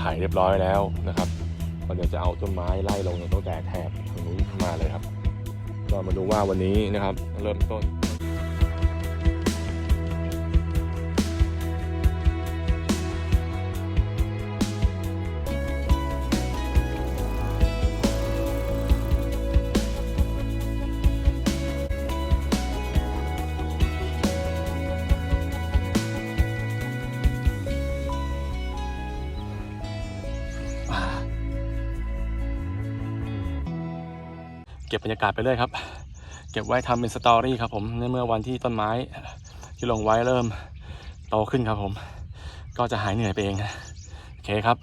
ไถเรียบร้อยแล้วนะครับก็เดี๋ยวจะเอาต้นไม้ไล่ลงตั้งแต่แถบตรงนู้นมาเลยครับ ก็มาดูว่าวันนี้นะครับ เริ่มต้น เก็บบรรยากาศไปเลยครับ เก็บไว้ทำเป็นสตอรี่ครับผมในเมื่อวันที่ต้นไม้ที่ลงไว้เริ่มโตขึ้นครับผม ก็จะหายเหนื่อยไปเองนะโอเคครับ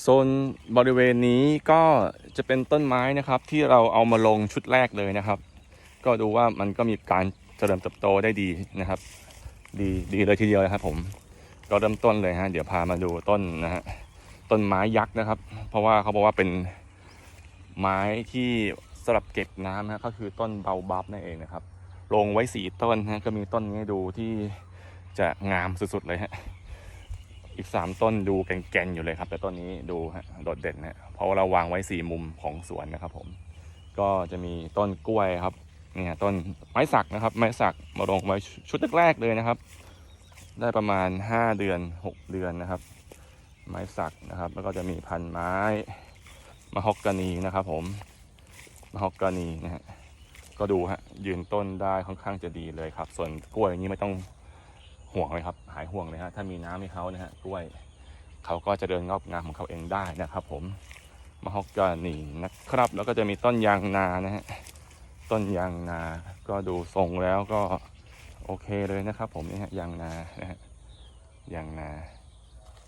โซนบริเวณนี้ก็จะเป็นต้นไม้นะครับที่เราเอามาลงชุดแรกเลยนะครับ ก็ดูว่ามันก็มีการเจริญเติบโตได้ดีนะครับ ดีดีเลยทีเดียวนะครับผมก็เริ่มต้นเลยฮะเดี๋ยวพามาดูต้นนะฮะต้นไม้ยักษ์นะครับ เพราะว่าเขาบอกว่าเป็น ไม้ที่สำหรับเก็บน้ำนะก็คือต้นเบาบับนั่นเองนะครับ ลงไว้สี่ต้นนะก็มีต้นนี้ดูที่จะงามสุดๆเลยฮะอีกสามต้นดูแก่นๆอยู่เลยครับ แต่ต้นนี้ดูฮะโดดเด่นนะเพราะว่าเราวางไว้สี่มุมของสวนนะครับ ผม ก็จะมีต้นกล้วยครับเนี่ยต้นไม้สักนะครับ ไม้สักมาลงไว้ชุดแรกๆเลยนะครับ ได้ประมาณห้าเดือนหกเดือนนะครับ ไม้สักนะครับ แล้วก็จะมีพันไม้ มะฮอกกานีนะครับผมมะฮอกกานีนะฮะก็ดูฮะยืนต้นได้ค่อนข้างจะดีเลยครับ ส่วนกล้วยนี้ไม่ต้องห่วงเลยครับ หายห่วงเลยฮะถ้ามีน้ำให้เขานะฮะกล้วยเขาก็จะเดินงอกงามของเขาเองได้นะครับ ผมมะฮอกกานีนะครับ แล้วก็จะมีต้นยางนานะฮะต้นยางนา ก็ดูทรงแล้วก็โอเคเลยนะครับ ผมนี่ฮะยางนานะฮะยางนา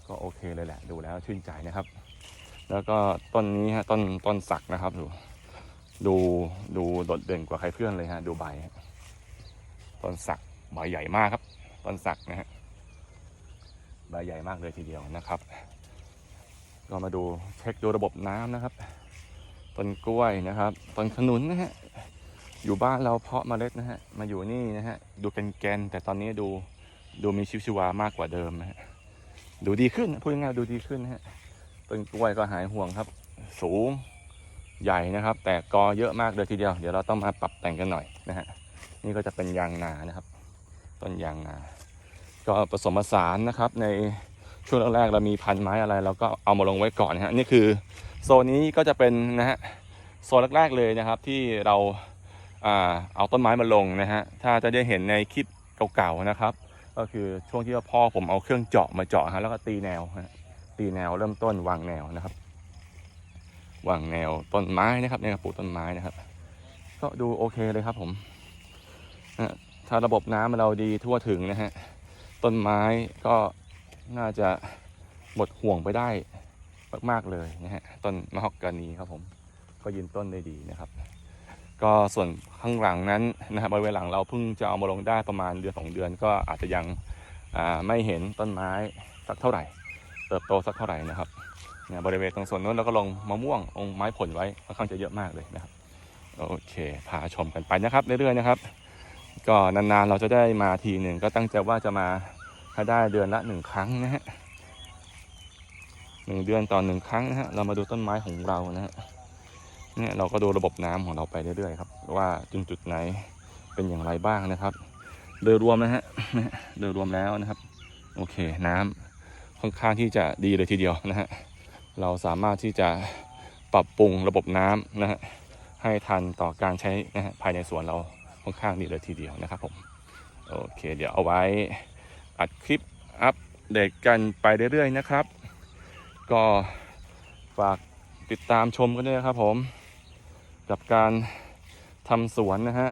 ก็โอเคเลยแหละ ดูแล้วชื่นใจนะครับ แล้วก็ต้นนี้ฮะต้นต้นสักนะครับ ดู ดูดูโดดเด่นกว่าใครเพื่อนเลยฮะ ดูใบต้นสักใบใหญ่มากครับต้นสักนะฮะใบใหญ่มากเลยทีเดียวนะครับ ก็มาดูเช็คดูระบบน้ำนะครับต้นกล้วยนะครับต้นขนุนนะฮะอยู่บ้านเราเพาะเมล็ดนะฮะมาอยู่นี่นะฮะดูเป็นแกนแต่ตอนนี้ดูดูมีชีวิตชีวามากกว่าเดิมนะฮะดูดีขึ้นพูดง่ายดูดีขึ้นนะฮะ ต้นกล้วยก็หายห่วงครับ สูงใหญ่นะครับ แต่กอเยอะมากเลยทีเดียว เดี๋ยวเราต้องมาปรับแต่งกันหน่อยนะฮะนี่ก็จะเป็นยางนานะครับ ต้นยางนา ก็ผสมผสานนะครับ ในช่วงแรกๆเรามีพันไม้อะไรเราก็เอามาลงไว้ก่อนนะฮะนี่คือโซนนี้ก็จะเป็นนะฮะโซนแรกๆเลยนะครับที่เราเอาต้นไม้มาลงนะฮะถ้าจะได้เห็นในคลิปเก่าๆนะครับ ก็คือช่วงที่พ่อผมเอาเครื่องเจาะมาเจาะฮะแล้วก็ตีแนวฮะ ตีแนวเริ่มต้นวางแนวนะครับวางแนวต้นไม้นะครับเนี่ยปลูกต้นไม้นะครับ ก็ดูโอเคเลยครับผมถ้าระบบน้ำเราดีทั่วถึงนะฮะต้นไม้ก็น่าจะหมดห่วงไปได้มากๆเลยนะฮะต้นมะฮอกกานีครับผม ก็ยืนต้นได้ดีนะครับ ก็ส่วนข้างหลังนั้นนะครับบริเวณหลังเราเพิ่งจะเอามาลงได้ประมาณเดือนสองเดือน ก็อาจจะยังไม่เห็นต้นไม้สักเท่าไหร่ เติบโตสักเท่าไหร่นะครับเนี่ยบริเวณตรงส่วนนู้นเราก็ลงมะม่วงองค์ไม้ผลไว้ค่อนข้างจะเยอะมากเลยนะครับโอเคพาชมกันไปนะครับเรื่อยๆนะครับ ก็นานๆเราจะได้มาทีหนึ่งก็ตั้งใจว่าจะมาให้ได้เดือนละหนึ่งครั้งนะฮะหนึ่งเดือนต่อหนึ่งครั้งนะฮะเรามาดูต้นไม้ของเรานะฮะเนี่ยเราก็ดูระบบน้ำของเราไปเรื่อยๆครับว่าจุดจุดไหนเป็นอย่างไรบ้างนะครับ โดยรวมนะฮะโดยรวมแล้วนะครับ โอเคน้ำ ค่อนข้างที่จะดีเลยทีเดียวนะฮะเราสามารถที่จะปรับปรุงระบบน้ำนะฮะให้ทันต่อการใช้นะฮะภายในสวนเราค่อนข้างดีเลยทีเดียวนะครับผมโอเค เดี๋ยวเอาไว้อัดคลิปอัปเดตกันไปเรื่อยๆนะครับ ก็ฝากติดตามชมกันด้วยครับผม กับการทำสวนนะฮะ